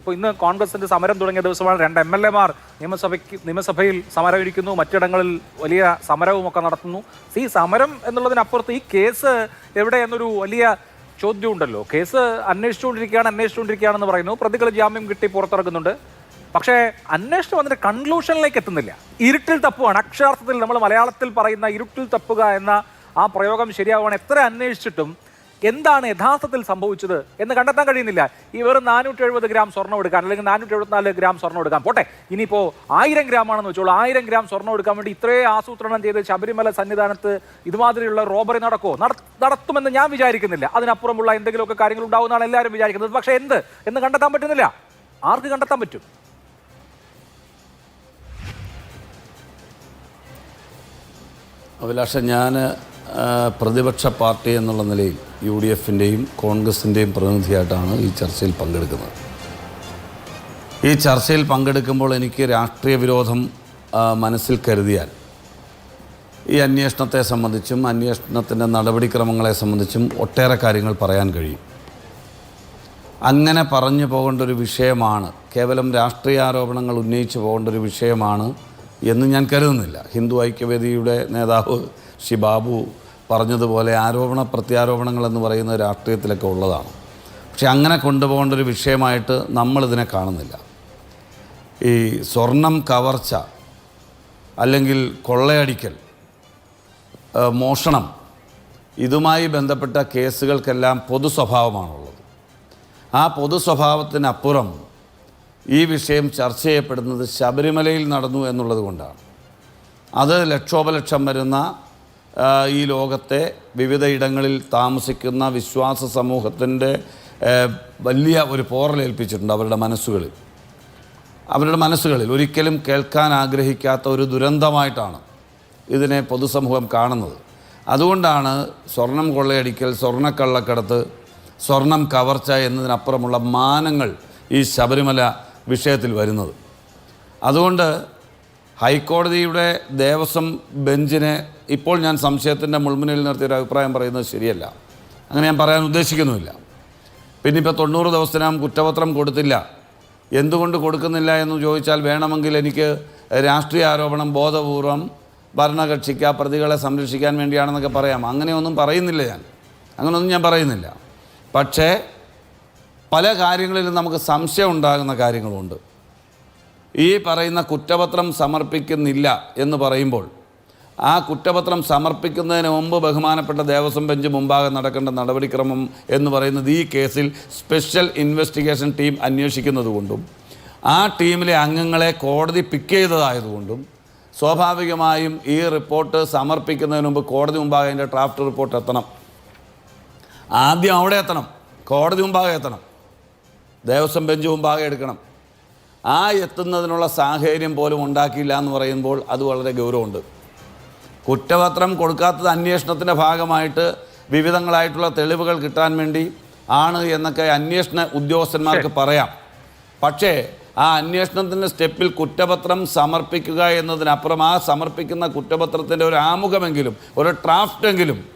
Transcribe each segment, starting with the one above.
ഇപ്പോൾ ഇന്ന് കോൺഗ്രസിന്റെ സമരം തുടങ്ങിയ ദിവസമാണ് രണ്ട് എം എൽ എമാർ നിയമസഭയ്ക്ക് നിയമസഭയിൽ സമരമിരിക്കുന്നു. മറ്റിടങ്ങളിൽ വലിയ സമരവും ഒക്കെ നടത്തുന്നു ഈ സമരം എന്നുള്ളതിനപ്പുറത്ത് ഈ കേസ് എവിടെ എന്നൊരു വലിയ ചോദ്യമുണ്ടല്ലോ. കേസ് അന്വേഷിച്ചുകൊണ്ടിരിക്കുകയാണ് അന്വേഷിച്ചുകൊണ്ടിരിക്കുകയാണെന്ന് പറയുന്നു. പ്രതികൾ ജാമ്യം കിട്ടി പുറത്തിറക്കുന്നുണ്ട് പക്ഷേ അന്വേഷണം അതിന്റെ കൺക്ലൂഷനിലേക്ക് എത്തുന്നില്ല. ഇരുട്ടിൽ തപ്പുകയാണ് അക്ഷരാർത്ഥത്തിൽ നമ്മൾ മലയാളത്തിൽ പറയുന്ന ഇരുട്ടിൽ തപ്പുക എന്ന ആ പ്രയോഗം ശരിയാവുകയാണ് എത്ര അന്വേഷിച്ചിട്ടും എന്താണ് യഥാർത്ഥത്തിൽ സംഭവിച്ചത് എന്ന് കണ്ടെത്താൻ കഴിയുന്നില്ല. ഈ വെറും നാനൂറ്റി എഴുപത് ഗ്രാം സ്വർണം എടുക്കാൻ അല്ലെങ്കിൽ നാനൂറ്റി എഴുപത്തിനാല് ഗ്രാം സ്വർണം എടുക്കാൻ. പോട്ടെ ഇനിയിപ്പോൾ ആയിരം ഗ്രാം ആണെന്ന് വെച്ചോളൂ. ആയിരം ഗ്രാം സ്വർണം എടുക്കാൻ വേണ്ടി ഇത്രയും ആസൂത്രണം ചെയ്ത് ശബരിമല സന്നിധാനത്ത് ഇതുമാതിരിയുള്ള റോബറി നടക്കുമോ നട- നടത്തുമെന്ന് ഞാൻ വിചാരിക്കുന്നില്ല. അതിനപ്പുറമുള്ള എന്തെങ്കിലുമൊക്കെ കാര്യങ്ങൾ ഉണ്ടാവുമെന്നാണ് എല്ലാവരും വിചാരിക്കുന്നത്. പക്ഷേ എന്ത്? എന്ന് കണ്ടെത്താൻ പറ്റുന്നില്ല. ആർക്ക് കണ്ടെത്താൻ പറ്റും? അഭിലാഷ ഞാൻ പ്രതിപക്ഷ പാർട്ടി എന്നുള്ള നിലയിൽ യു ഡി എഫിന്റെയും കോൺഗ്രസിന്റെയും പ്രതിനിധിയായിട്ടാണ് ഈ ചർച്ചയിൽ പങ്കെടുക്കുന്നത്. ഈ ചർച്ചയിൽ പങ്കെടുക്കുമ്പോൾ എനിക്ക് രാഷ്ട്രീയ വിരോധം മനസ്സിൽ കരുതിയാൽ ഈ അന്വേഷണത്തെ സംബന്ധിച്ചും അന്വേഷണത്തിന്റെ നടപടിക്രമങ്ങളെ സംബന്ധിച്ചും ഒട്ടേറെ കാര്യങ്ങൾ പറയാൻ കഴിയും. അങ്ങനെ പറഞ്ഞു പോകേണ്ട ഒരു വിഷയമാണ് കേവലം രാഷ്ട്രീയ ആരോപണങ്ങൾ ഉന്നയിച്ചു പോകേണ്ട ഒരു വിഷയമാണ് എന്ന് ഞാൻ കരുതുന്നില്ല. ഹിന്ദു ഐക്യവേദിയുടെ നേതാവ് ഷിബാബു പറഞ്ഞതുപോലെ ആരോപണ പ്രത്യാരോപണങ്ങൾ എന്ന് പറയുന്നത് രാഷ്ട്രീയത്തിലൊക്കെ ഉള്ളതാണ്. പക്ഷെ അങ്ങനെ കൊണ്ടുപോകേണ്ട ഒരു വിഷയമായിട്ട് നമ്മളിതിനെ കാണുന്നില്ല. ഈ സ്വർണം കവർച്ച അല്ലെങ്കിൽ കൊള്ളയടിക്കൽ മോഷണം ഇതുമായി ബന്ധപ്പെട്ട കേസുകൾക്കെല്ലാം പൊതു സ്വഭാവമാണുള്ളത് ആ പൊതു സ്വഭാവത്തിനപ്പുറം ഈ വിഷയം ചർച്ച ചെയ്യപ്പെടുന്നത് ശബരിമലയിൽ നടന്നു എന്നുള്ളത് കൊണ്ടാണ്. അത് ലക്ഷോപലക്ഷം വരുന്ന ഈ ലോകത്തെ വിവിധ ഇടങ്ങളിൽ താമസിക്കുന്ന വിശ്വാസ സമൂഹത്തിന്റെ വലിയ ഒരു പോറലേൽപ്പിച്ചിട്ടുണ്ട് അവരുടെ മനസ്സുകളിൽ. അവരുടെ മനസ്സുകളിൽ ഒരിക്കലും കേൾക്കാൻ ആഗ്രഹിക്കാത്ത ഒരു ദുരന്തമായിട്ടാണ് ഇതിനെ പൊതുസമൂഹം കാണുന്നത്. അതുകൊണ്ടാണ് സ്വർണം കൊള്ളയടിക്കൽ സ്വർണക്കള്ളക്കടത്ത് സ്വർണം കവർച്ച എന്നതിനപ്പുറമുള്ള മാനങ്ങൾ ഈ ശബരിമല വിഷയത്തിൽ വരുന്നത്. അതുകൊണ്ട് ഹൈക്കോടതിയുടെ ദേവസ്വം ബെഞ്ചിനെ ഇപ്പോൾ ഞാൻ സംശയത്തിന്റെ മുൾമുനയിൽ നിർത്തിയൊരു അഭിപ്രായം പറയുന്നത് ശരിയല്ല. അങ്ങനെ ഞാൻ പറയാൻ ഉദ്ദേശിക്കുന്നുമില്ല. പിന്നെ ഇപ്പോൾ തൊണ്ണൂറ് ദിവസത്തിനകം കുറ്റപത്രം കൊടുത്തില്ല. എന്തുകൊണ്ട് കൊടുക്കുന്നില്ല എന്ന് ചോദിച്ചാൽ വേണമെങ്കിൽ എനിക്ക് രാഷ്ട്രീയ ആരോപണം ബോധപൂർവം ഭരണകക്ഷിക്ക് ആ പ്രതികളെ സംരക്ഷിക്കാൻ വേണ്ടിയാണെന്നൊക്കെ പറയാം. അങ്ങനെയൊന്നും പറയുന്നില്ല ഞാൻ. അങ്ങനെയൊന്നും ഞാൻ പറയുന്നില്ല. പക്ഷേ പല കാര്യങ്ങളിലും നമുക്ക് സംശയം ഉണ്ടാകുന്ന കാര്യങ്ങളുണ്ട്. ഈ പറയുന്ന കുറ്റപത്രം സമർപ്പിക്കുന്നില്ല എന്ന് പറയുമ്പോൾ ആ കുറ്റപത്രം സമർപ്പിക്കുന്നതിന് മുമ്പ് ബഹുമാനപ്പെട്ട ദേവസ്വം ബെഞ്ച് മുമ്പാകെ നടക്കേണ്ട നടപടിക്രമം എന്ന് പറയുന്നത് ഈ കേസിൽ സ്പെഷ്യൽ ഇൻവെസ്റ്റിഗേഷൻ ടീം അന്വേഷിക്കുന്നതുകൊണ്ടും ആ ടീമിലെ അംഗങ്ങളെ കോടതി പിക്ക് ചെയ്തതായതുകൊണ്ടും സ്വാഭാവികമായും ഈ റിപ്പോർട്ട് സമർപ്പിക്കുന്നതിന് മുമ്പ് കോടതി മുമ്പാകെ അതിന്റെ ഡ്രാഫ്റ്റ് റിപ്പോർട്ട് എത്തണം. ആദ്യം അവിടെ എത്തണം. കോടതി മുമ്പാകെ എത്തണം. ദേവസ്വം ബെഞ്ച് മുമ്പാകെ എടുക്കണം. ആ എത്തുന്നതിനുള്ള സാഹചര്യം പോലും ഉണ്ടാക്കിയില്ല എന്ന് പറയുമ്പോൾ അത് വളരെ ഗൗരവമുണ്ട്. കുറ്റപത്രം കൊടുക്കാത്തത് അന്വേഷണത്തിന്റെ ഭാഗമായിട്ട് വിവിധങ്ങളായിട്ടുള്ള തെളിവുകൾ കിട്ടാൻ വേണ്ടി ആണ് എന്നൊക്കെ അന്വേഷണ ഉദ്യോഗസ്ഥന്മാർക്ക് പറയാം. പക്ഷേ ആ അന്വേഷണത്തിന്റെ സ്റ്റെപ്പിൽ കുറ്റപത്രം സമർപ്പിക്കുക എന്നതിനപ്പുറം ആ സമർപ്പിക്കുന്ന കുറ്റപത്രത്തിന്റെ ഒരു ആമുഖമെങ്കിലും ഒരു ഡ്രാഫ്റ്റെങ്കിലും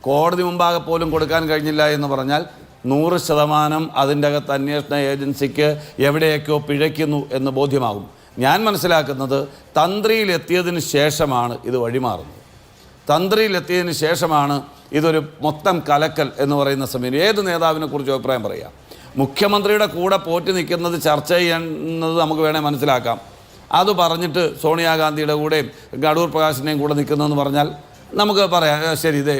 കോടതി മുമ്പാകെ പോലും കൊടുക്കാൻ കഴിഞ്ഞില്ല എന്ന് പറഞ്ഞാൽ നൂറ് ശതമാനം അതിന്റെ അകത്ത് അന്വേഷണ ഏജൻസിക്ക് എവിടെയൊക്കെയോ പിഴയ്ക്കുന്നു എന്ന് ബോധ്യമാകും. ഞാൻ മനസ്സിലാക്കുന്നത് തന്ത്രിയിലെത്തിയതിന് ശേഷമാണ് ഇത് വഴിമാറുന്നത്. തന്ത്രിയിലെത്തിയതിന് ശേഷമാണ് ഇതൊരു മൊത്തം കലക്കൽ എന്ന് പറയുന്ന സമയം. ഏത് നേതാവിനെ കുറിച്ച് അഭിപ്രായം പറയാം. മുഖ്യമന്ത്രിയുടെ കൂടെ പോറ്റി നിൽക്കുന്നത് ചർച്ച ചെയ്യുന്നത് നമുക്ക് വേണേൽ മനസ്സിലാക്കാം. അത് പറഞ്ഞിട്ട് സോണിയാഗാന്ധിയുടെ കൂടെയും അടൂർ പ്രകാശിന്റെയും കൂടെ നിൽക്കുന്നതെന്ന് പറഞ്ഞാൽ നമുക്ക് പറയാം. ശരി ഇതേ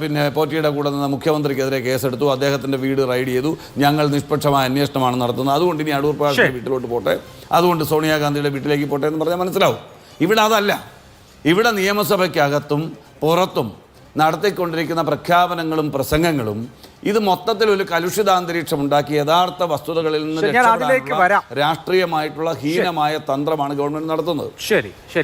പിന്നെ പോറ്റിയുടെ കൂടെ നിന്ന് മുഖ്യമന്ത്രിക്കെതിരെ കേസെടുത്തു. അദ്ദേഹത്തിന്റെ വീട് റൈഡ് ചെയ്തു. ഞങ്ങൾ നിഷ്പക്ഷമായ അന്വേഷണമാണ് നടത്തുന്നത്. അതുകൊണ്ട് ഇനി അടൂർ പ്രകാശിന്റെ വീട്ടിലോട്ട് പോട്ടെ. അതുകൊണ്ട് സോണിയാഗാന്ധിയുടെ വീട്ടിലേക്ക് പോട്ടെ എന്ന് പറഞ്ഞാൽ മനസ്സിലാവും. ഇവിടെ അതല്ല. ഇവിടെ നിയമസഭയ്ക്കകത്തും പുറത്തും നടത്തിക്കൊണ്ടിരിക്കുന്ന പ്രഖ്യാപനങ്ങളും പ്രസംഗങ്ങളും ഇത് മൊത്തത്തിൽ ഒരു കലുഷിതാന്തരീക്ഷം ഉണ്ടാക്കി യഥാർത്ഥ വസ്തുതകളിൽ നിന്ന്. രാഷ്ട്രീയമായിട്ടുള്ള ഹീനമായ തന്ത്രമാണ് ഗവൺമെന്റ് നടത്തുന്നത്. ശരി ശരി.